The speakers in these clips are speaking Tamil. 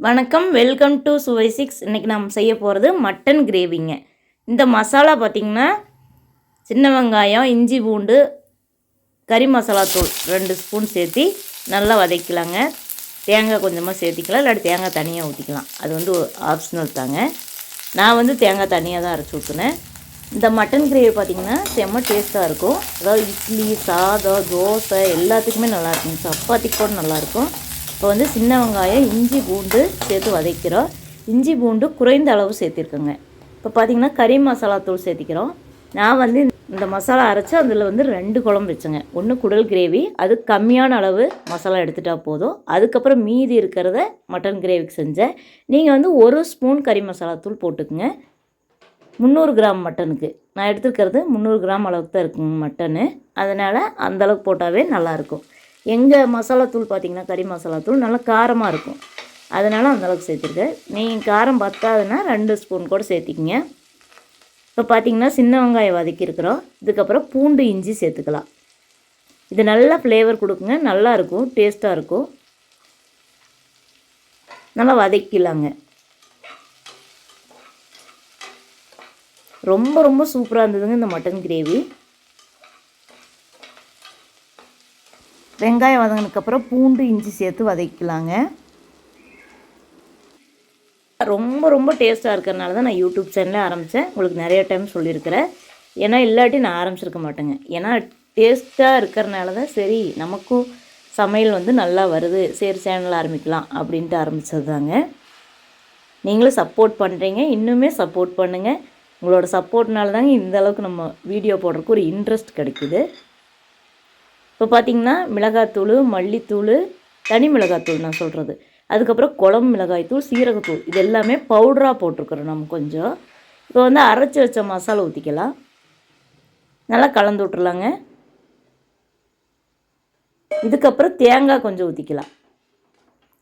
வணக்கம் வெல்கம் டு சுவை சிக்ஸ் இன்றைக்கி நாம் செய்ய போகிறது மட்டன் கிரேவிங்க இந்த மசாலா பார்த்திங்கன்னா சின்ன வெங்காயம் இஞ்சி பூண்டு கறி மசாலா தூள் ரெண்டு ஸ்பூன் சேர்த்தி நல்லா வதக்கலாங்க. தேங்காய் கொஞ்சமாக சேர்த்திக்கலாம் இல்லாட்டி தேங்காய் தனியாக ஊற்றிக்கலாம் அது வந்து ஆப்ஷனல் தாங்க. நான் வந்து தேங்காய் தனியாக தான் அரைச்சி ஊற்றுனேன் இந்த மட்டன் கிரேவி பார்த்திங்கன்னா செம்ம டேஸ்ட்டாக இருக்கும். அதாவது இட்லி சாதம் தோசை எல்லாத்துக்குமே நல்லா இருக்கும். சப்பாத்திக்கு கூட நல்லாயிருக்கும் இப்போ வந்து சின்ன வெங்காயம் இஞ்சி பூண்டு சேர்த்து வதக்கிறோம். இஞ்சி பூண்டு குறைந்த அளவு சேர்த்திருக்கோங்க. இப்போ பார்த்தீங்கன்னா கறி மசாலா தூள் சேர்த்திக்கிறோம். நான் வந்து இந்த மசாலா அரைச்சி அதில் வந்து ரெண்டு குழம்பு வச்சுங்க. ஒன்று குடல் கிரேவி அது கம்மியான அளவு மசாலா எடுத்துட்டா போதும். அதுக்கப்புறம் மீதி இருக்கிறத மட்டன் கிரேவிக்கு செஞ்சேன். நீங்கள் வந்து ஒரு ஸ்பூன் கறி மசாலா தூள் போட்டுக்குங்க. முந்நூறு கிராம் மட்டனுக்கு. நான் எடுத்துருக்கிறது முந்நூறு கிராம் அளவுக்கு தான் இருக்குங்க மட்டனு. அதனால் அந்தளவுக்கு போட்டாவே நல்லாயிருக்கும் எங்கள் மசாலா தூள் பார்த்திங்கன்னா கறி மசாலா தூள் நல்லா காரமாக இருக்கும். அதனால் அந்தளவுக்கு சேர்த்துருக்கேன். நீங்கள் காரம் பத்தாதுன்னா ரெண்டு ஸ்பூன் கூட சேர்த்திக்கிங்க. இப்போ பார்த்தீங்கன்னா சின்ன வெங்காயம் வதக்கியிருக்கிறோம் இதுக்கப்புறம் பூண்டு இஞ்சி சேர்த்துக்கலாம். இது நல்லா ஃப்ளேவர் கொடுக்குங்க. நல்லாயிருக்கும் டேஸ்ட்டாக இருக்கும். நல்லா வதக்கிலாங்க. ரொம்ப ரொம்ப சூப்பராக இருந்ததுங்க இந்த மட்டன் கிரேவி வெங்காயம் வதங்கினதுக்கப்புறம் பூண்டு இஞ்சி சேர்த்து வதக்கலாங்க ரொம்ப ரொம்ப டேஸ்ட்டாக இருக்கிறனால தான் நான் யூடியூப் சேனலே ஆரம்பித்தேன் உங்களுக்கு நிறைய டைம் சொல்லியிருக்கிறேன். ஏன்னா இல்லாட்டி நான் ஆரம்பிச்சிருக்க மாட்டேங்க. ஏன்னா டேஸ்ட்டாக இருக்கிறனால தான் சரி நமக்கும் சமையல் வந்து நல்லா வருது. சரி சேனல் ஆரம்பிக்கலாம் அப்படின்ட்டு ஆரம்பித்தது தாங்க நீங்களும் சப்போர்ட் பண்ணுறீங்க இன்னுமே சப்போர்ட் பண்ணுங்கள் உங்களோட சப்போர்ட்னால தாங்க இந்த அளவுக்கு நம்ம வீடியோ போடுறதுக்கு ஒரு இன்ட்ரெஸ்ட் கிடைக்குது. இப்போ பார்த்திங்கன்னா மிளகாத்தூள் மல்லித்தூள் தனி மிளகாத்தூள் நான் சொல்கிறது அதுக்கப்புறம் குழம்பு மிளகாய்த்தூள் சீரகத்தூள். இது எல்லாமே பவுடராக போட்டிருக்குறோம் நம்ம கொஞ்சம். இப்போ வந்து அரைச்சி வச்ச மசாலா ஊற்றிக்கலாம் நல்லா கலந்து விட்ருலாங்க இதுக்கப்புறம் தேங்காய் கொஞ்சம் ஊற்றிக்கலாம்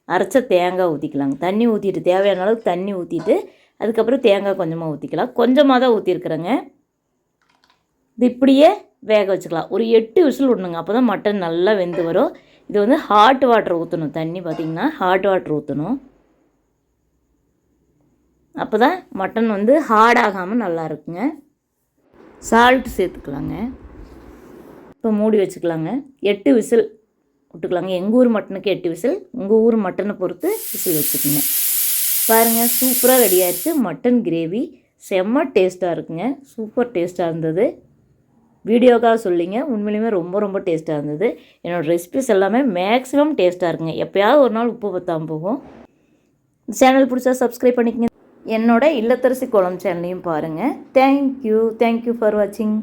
அரைச்ச தேங்காய் ஊற்றிக்கலாங்க தண்ணி ஊற்றிட்டு தேவையான அளவுக்கு தண்ணி ஊற்றிட்டு அதுக்கப்புறம் தேங்காய் கொஞ்சமாக ஊற்றிக்கலாம் கொஞ்சமாக தான் ஊற்றிருக்குறேங்க இது இப்படியே வேக வச்சுக்கலாம். ஒரு எட்டு விசில் விடணுங்க. அப்போ தான் மட்டன் நல்லா வெந்து வரும். இது வந்து ஹாட் வாட்டர் ஊற்றணும் தண்ணி பார்த்திங்கன்னா ஹாட் வாட்டர் ஊற்றணும் அப்போ தான் மட்டன் வந்து ஹார்டாகாமல் நல்லா இருக்குங்க. சால்ட் சேர்த்துக்கலாங்க. இப்போ மூடி வச்சுக்கலாங்க. எட்டு விசில் விட்டுக்கலாங்க. எங்கள் ஊர் மட்டனுக்கு எட்டு விசில் உங்கள் ஊர் மட்டனை பொறுத்து விசில் வச்சுக்கோங்க. பாருங்கள் சூப்பராக ரெடி ஆயிடுச்சு. மட்டன் கிரேவி செம்ம டேஸ்ட்டாக இருக்குங்க. சூப்பர் டேஸ்ட்டாக இருந்தது. வீடியோக்காக சொல்லிங்க. உண்மையிலுமே ரொம்ப ரொம்ப டேஸ்ட்டாக இருந்தது. என்னோடய ரெசிபிஸ் எல்லாமே மேக்ஸிமம் டேஸ்ட்டாக இருக்குங்க. எப்போயாவது ஒரு நாள் உப்பு பற்றாமல் போகும். சேனல் பிடிச்சா சப்ஸ்கிரைப் பண்ணிக்கங்க. என்னோட இல்லத்தரசி குளம் சேனலையும் பாருங்கள் தேங்க்யூ தேங்க்யூ ஃபார் வாட்சிங்